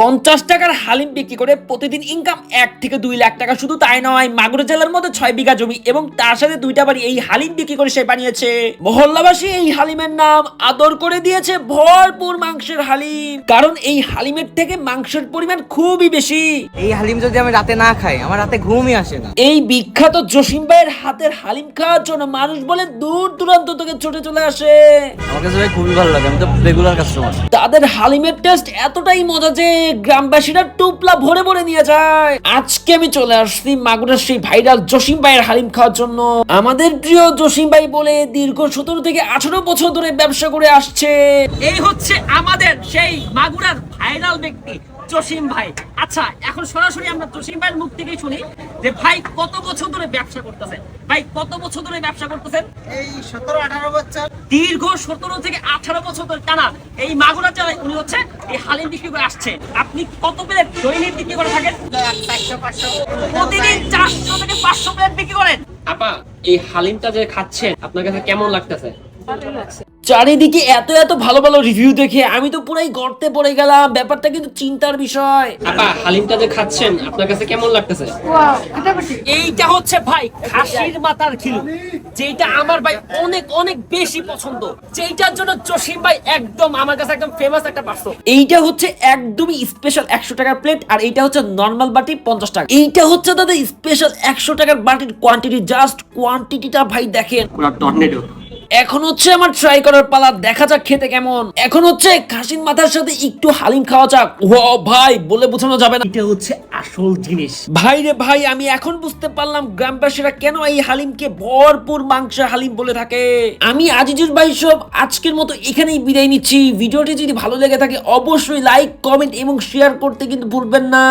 পঞ্চাশ টাকার হালিম বিক্রি করে প্রতিদিন ইনকাম এক থেকে দুই লাখ টাকা। শুধু তাই নয় মাগুরা জেলার মধ্যে ছয় বিঘা জমি এবং তার সাথে দুইটা বাড়ি এই হালিম বিক্রি করে সে বানিয়েছে। মহল্লাবাসী এই হালিমের নাম আদর করে দিয়েছে ভরপুর মাংসের হালিম। কারণ এই হালিমের থেকে মাংসের পরিমাণ খুবই বেশি। এই হালিম যদি আমি রাতে না খাই আমার রাতে ঘুমই আসে না। এই বিখ্যাত জসিম ভাইয়ের হাতের হালিম খাওয়ার জন্য মানুষ বলে দূর দূরান্ত থেকে ছুটে চলে আসে। আমার কাছে খুবই ভালো লাগে আমি তো রেগুলার কাস্টমার তাদের হালিমের টেস্ট এতটাই মজা যে গ্রামবাসীরা টুপলা ভরে ভরে নিয়ে যায়। আজকে আমি চলে আসছি মাগুরার সেই ভাইরাল জসিম ভাইয়ের হালিম খাওয়ার জন্য। আমাদের প্রিয় জসিম ভাই বলে দীর্ঘ সতেরো থেকে আঠারো বছর ধরে ব্যবসা করে আসছে। এই হচ্ছে আমাদের সেই মাগুরার ভাইরাল ব্যক্তি জসিম ভাই। আচ্ছা এখন সরাসরি আমরা জসিম ভাইয়ের মুখ থেকেই শুনি যে ভাই কত বছর ধরে ব্যবসা করতেছেন ভাই কত বছর ধরে ব্যবসা করতেছেন? এই সতেরো আঠারো বছর। দীর্ঘ সতেরো থেকে আঠারো বছর ধরে টানা এই মাগুরা জেলায় উনি হচ্ছে এই হালিম বিক্রি করে আসছে। আপনি কত প্লেট দৈনিক বিক্রি করে থাকেন? পাঁচশো প্রতিদিন চারশো থেকে পাঁচশো প্লেট বিক্রি করেন। আপা এই হালিমটা যে খাচ্ছেন আপনার কাছে কেমন লাগতেছে? চারিদিকে এত এত ভালো ভালো রিভিউ দেখে আমি তো পুরাই গর্তে পড়ে গেলাম ব্যাপারটা কিন্তু চিন্তার বিষয়। আপা হালিমটা যে খাচ্ছেন আপনার কাছে কেমন লাগতেছে? এইটা হচ্ছে ভাই খাসির মাথার খিলু যেটা আমার ভাই অনেক অনেক বেশি পছন্দ। যেটার জন্য জসিম ভাই একদম আমার কাছে একদম ফেমাস একটা পার্সন এইটা হচ্ছে একদমই স্পেশাল একশো টাকার প্লেট আর এইটা হচ্ছে নর্মাল বাটি পঞ্চাশ টাকা। এইটা হচ্ছে তাদের স্পেশাল একশো টাকার বাটির কোয়ান্টিটি জাস্ট কোয়ান্টিটিটা ভাই দেখেন। পুরো টর্নেডো এখন হচ্ছে আমার ট্রাই করার পালা দেখা যাক খেতে কেমন। এখন হচ্ছে খাসির মাথার সাথে একটু হালিম খাওয়া যাক। ও ভাই বলে বোঝানো যাবে না। এটা হচ্ছে আসল জিনিস। ভাই রে ভাই আমি এখন বুঝতে পারলাম গ্রামবাসীরা কেন এই হালিমকে ভরপুর মাংসের হালিম বলে থাকে। আমি আজিজুর ভাই সব আজকের মতো এখানেই বিদায় নিচ্ছি। ভিডিওটি যদি ভালো লেগে থাকে অবশ্যই লাইক কমেন্ট এবং শেয়ার করতে কিন্তু ভুলবেন না।